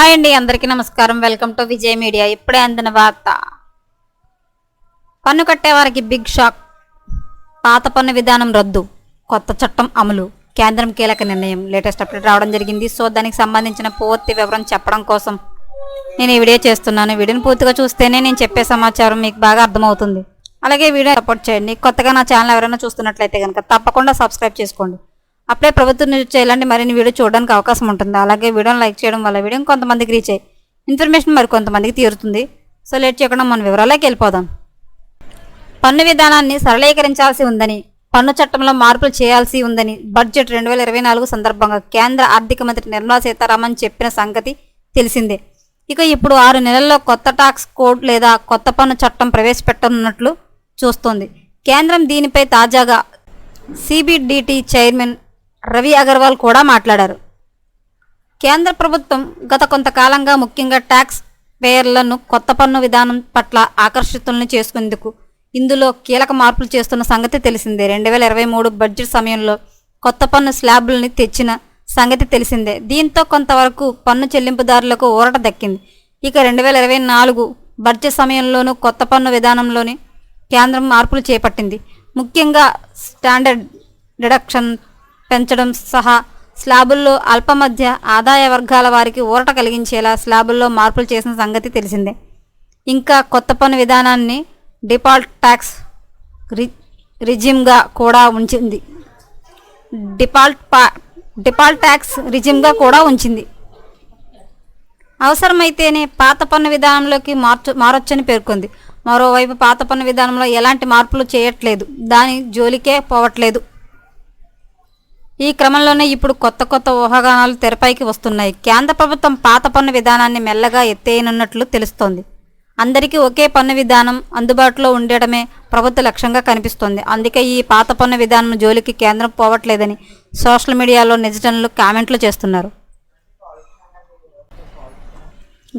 Hi అండి అందరికీ నమస్కారం. Welcome to Vijay media. ఇప్పుడే అందిన వార్త. పన్ను కట్టేవారికి బిగ్ షాక్. పాత పన్ను విధానం రద్దు. కొత్త చట్టం అమలు. కేంద్రం కీలక నిర్ణయం. లేటెస్ట్ అప్డేట్ రావడం జరిగింది. సో దానికి సంబంధించిన పూర్తి వివరం చెప్పడం కోసం నేను ఈ వీడియో చేస్తున్నాను. వీడియోని పూర్తిగా చూస్తేనే నేను చెప్పే సమాచారం మీకు బాగా అర్థమవుతుంది. అలాగే వీడియో సపోర్ట్ చేయండి. కొత్తగా నా ఛానల్ ఎవరైనా చూస్తున్నట్లయితే కనుక తప్పకుండా సబ్స్క్రైబ్ చేసుకోండి. అప్పుడే ప్రభుత్వం నుంచి ఇలాంటి మరిన్ని వీడియో చూడడానికి అవకాశం ఉంటుంది. అలాగే వీడియోని లైక్ చేయడం వల్ల వీడియో కొంతమందికి రీచ్ అయ్యి ఇన్ఫర్మేషన్ మరి కొంతమందికి తీరుతుంది. సో లేట్ చేయకుండా మన వివరాలకి వెళ్ళిపోదాం. పన్ను విధానాన్ని సరళీకరించాల్సి ఉందని పన్ను చట్టంలో మార్పులు చేయాల్సి ఉందని బడ్జెట్ రెండు వేల ఇరవై నాలుగు సందర్భంగా కేంద్ర ఆర్థిక మంత్రి నిర్మలా సీతారామన్ చెప్పిన సంగతి తెలిసిందే. ఇక ఇప్పుడు ఆరు నెలల్లో కొత్త టాక్స్ కోడ్ లేదా కొత్త పన్ను చట్టం ప్రవేశపెట్టనున్నట్లు చూస్తోంది. కేంద్రం దీనిపై తాజాగా సిబిడిటి చైర్మన్ రవి అగర్వాల్ కూడా మాట్లాడారు. కేంద్ర ప్రభుత్వం గత కొంతకాలంగా ముఖ్యంగా ట్యాక్స్ పేయర్లను కొత్త పన్ను విధానం పట్ల ఆకర్షితులను చేసుకునేందుకు ఇందులో కీలక మార్పులు చేస్తున్న సంగతి తెలిసిందే. రెండు వేల ఇరవై మూడు బడ్జెట్ సమయంలో కొత్త పన్ను స్లాబ్లని తెచ్చిన సంగతి తెలిసిందే. దీంతో కొంతవరకు పన్ను చెల్లింపుదారులకు ఊరట దక్కింది. ఇక రెండు వేల ఇరవై నాలుగు బడ్జెట్ సమయంలోనూ కొత్త పన్ను విధానంలోని కేంద్రం మార్పులు చేపట్టింది. ముఖ్యంగా స్టాండర్డ్ డిడక్షన్ పెంచడం సహా స్లాబుల్లో అల్ప మధ్య ఆదాయ వర్గాల వారికి ఊరట కలిగించేలా స్లాబుల్లో మార్పులు చేసిన సంగతి తెలిసిందే. ఇంకా కొత్త పన్ను విధానాన్ని డిఫాల్ట్ ట్యాక్స్ రి రిజిమ్గా కూడా ఉంచింది. డిఫాల్ట్ పా డిఫాల్ట్ ట్యాక్స్ రిజిమ్గా కూడా ఉంచింది. అవసరమైతేనే పాత పన్ను విధానంలోకి మార్చు మారొచ్చని పేర్కొంది. మరోవైపు పాత పన్ను విధానంలో ఎలాంటి మార్పులు చేయట్లేదు. దాని జోలికే పోవట్లేదు. ఈ క్రమంలోనే ఇప్పుడు కొత్త కొత్త ఊహాగానాలు తెరపైకి వస్తున్నాయి. కేంద్ర ప్రభుత్వం పాత పన్ను విధానాన్ని మెల్లగా ఎత్తేయనున్నట్లు తెలుస్తోంది. అందరికీ ఒకే పన్ను విధానం అందుబాటులో ఉండడమే ప్రభుత్వ లక్ష్యంగా కనిపిస్తోంది. అందుకే ఈ పాత పన్ను విధానం జోలికి కేంద్రం పోవట్లేదని సోషల్ మీడియాలో నిజజనులు కామెంట్లు చేస్తున్నారు.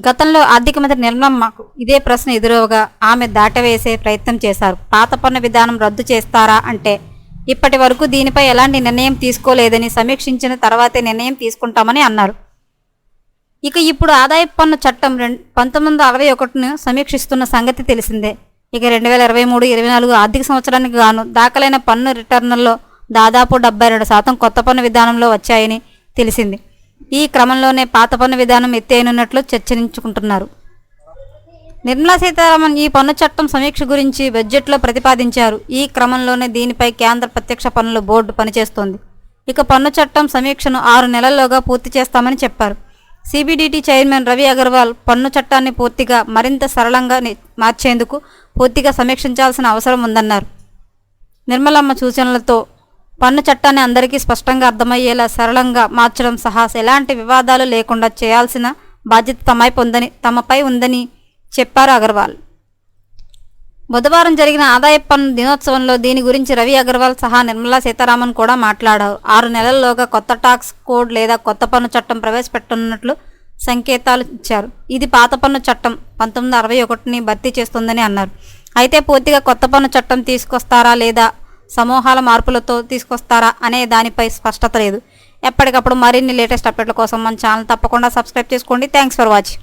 గతంలో ఆర్థిక మంత్రి నిర్మలమ్మకు ఇదే ప్రశ్న ఎదురవగా ఆమె దాటవేసే ప్రయత్నం చేశారు. పాత పన్ను విధానం రద్దు చేస్తారా అంటే ఇప్పటి వరకు దీనిపై ఎలాంటి నిర్ణయం తీసుకోలేదని సమీక్షించిన తర్వాతే నిర్ణయం తీసుకుంటామని అన్నారు. ఇక ఇప్పుడు ఆదాయపు పన్ను చట్టం రెండు పంతొమ్మిది వందల అరవై ఒకటిను సమీక్షిస్తున్న సంగతి తెలిసిందే. ఇక రెండు వేల ఇరవై మూడు ఇరవై నాలుగు ఆర్థిక సంవత్సరానికి గాను దాఖలైన పన్ను రిటర్నుల్లో దాదాపు డెబ్బై రెండు శాతం కొత్త పన్ను విధానంలో వచ్చాయని తెలిసింది. ఈ క్రమంలోనే పాత పన్ను విధానం ఎత్తేనున్నట్లు చర్చించుకుంటున్నారు. నిర్మలా సీతారామన్ ఈ పన్ను చట్టం సమీక్ష గురించి బడ్జెట్లో ప్రతిపాదించారు. ఈ క్రమంలోనే దీనిపై కేంద్ర ప్రత్యక్ష పన్నుల బోర్డు పనిచేస్తోంది. ఇక పన్ను చట్టం సమీక్షను ఆరు నెలల్లోగా పూర్తి చేస్తామని చెప్పారు. సిబిడిటి చైర్మన్ రవి అగర్వాల్ పన్ను చట్టాన్ని పూర్తిగా మరింత సరళంగా మార్చేందుకు పూర్తిగా సమీక్షించాల్సిన అవసరం ఉందన్నారు. నిర్మలమ్మ సూచనలతో పన్ను చట్టాన్ని అందరికీ స్పష్టంగా అర్థమయ్యేలా సరళంగా మార్చడం సహా ఎలాంటి వివాదాలు లేకుండా చేయాల్సిన బాధ్యత తమపై ఉందని తమపై ఉందని చెప్పారు అగర్వాల్. బుధవారం జరిగిన ఆదాయ పన్ను దినోత్సవంలో దీని గురించి రవి అగర్వాల్ సహా నిర్మలా సీతారామన్ కూడా మాట్లాడారు. ఆరు నెలల్లోగా కొత్త టాక్స్ కోడ్ లేదా కొత్త పన్ను చట్టం ప్రవేశపెట్టనున్నట్లు సంకేతాలు ఇచ్చారు. ఇది పాత పన్ను చట్టం పంతొమ్మిది అరవై ఒకటిని భర్తీ చేస్తుందని అన్నారు. అయితే పూర్తిగా కొత్త పన్ను చట్టం తీసుకొస్తారా లేదా సమూహాల మార్పులతో తీసుకొస్తారా అనే దానిపై స్పష్టత లేదు. ఎప్పటికప్పుడు మరిన్ని లేటెస్ట్ అప్డేట్ల కోసం మన ఛానల్ తప్పకుండా సబ్స్క్రైబ్ చేసుకోండి. Thanks for watching.